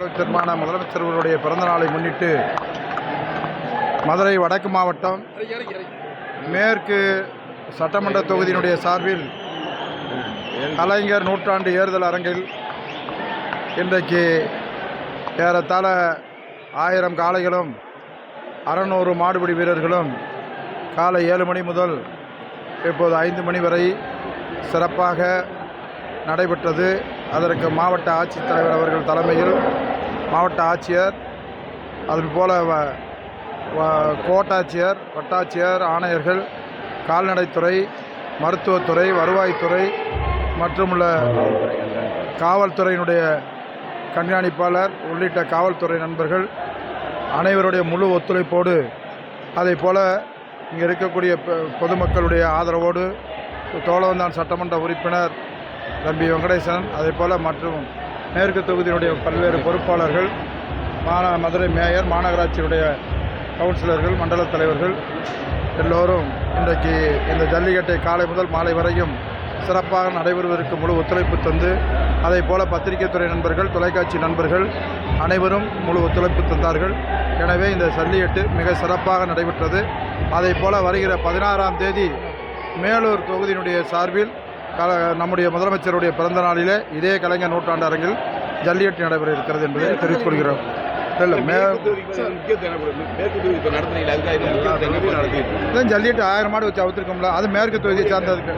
முதலமைச்சருமான முதலமைச்சர்களுடைய பிறந்த நாளை முன்னிட்டு மதுரை வடக்கு மாவட்டம் மேற்கு சட்டமன்ற தொகுதியினுடைய சார்பில் கலைஞர் நூற்றாண்டு ஏறுதல் அரங்கில் இன்றைக்கு ஏறத்தாழ ஆயிரம் காளைகளும் அறநூறு மாடுபிடி வீரர்களும் காலை ஏழு மணி முதல் இப்போது ஐந்து மணி வரை சிறப்பாக நடைபெற்றது. அதற்கு மாவட்ட ஆட்சித்தலைவர் அவர்கள் தலைமையில் மாவட்ட ஆட்சியர் அதுபோல் வ- கோட்டாட்சியர் வட்டாட்சியர் ஆணையர்கள் கால்நடைத்துறை மருத்துவத்துறை வருவாய்த்துறை மற்றும் உள்ள காவல்துறையினுடைய கண்காணிப்பாளர் உள்ளிட்ட காவல்துறை நண்பர்கள் அனைவருடைய முழு ஒத்துழைப்போடு அதை போல் இங்கே இருக்கக்கூடிய பொ- பொதுமக்களுடைய ஆதரவோடு தோழவந்தான் சட்டமன்ற உறுப்பினர் தம்பி வெங்கடேசன் அதே போல் மற்றும் மேற்கு தொகுதியினுடைய பல்வேறு பொறுப்பாளர்கள் மாநா மதுரை மேயர் மாநகராட்சியினுடைய கவுன்சிலர்கள் மண்டல தலைவர்கள் எல்லோரும் இன்றைக்கு இந்த ஜல்லிக்கட்டை காலை முதல் மாலை வரையும் சிறப்பாக நடைபெறுவதற்கு முழு ஒத்துழைப்பு தந்து அதே போல பத்திரிகை துறை நண்பர்கள் தொலைக்காட்சி நண்பர்கள் அனைவரும் முழு ஒத்துழைப்பு தந்தார்கள். எனவே இந்த ஜல்லிக்கட்டு மிக சிறப்பாக நடைபெற்றது. அதே போல வருகிற பதினாறாம் தேதி மேலூர் தொகுதியினுடைய சார்பில் நம்முடைய முதலமைச்சருடைய பிறந்த நாளிலே இதே கலைஞர் நூற்றாண்டு அரங்கில் ஜல்லிக்கட்டு நடைபெற இருக்கிறது என்பதை தெரிவித்துக் கொள்கிறோம். இல்லை மே இதான் ஜல்லிக்கட்டு ஆயிரம் மாடு வச்சு அவுத்திருக்கோம்ல அது மேற்கு தொகுதியை சார்ந்ததுக்கு.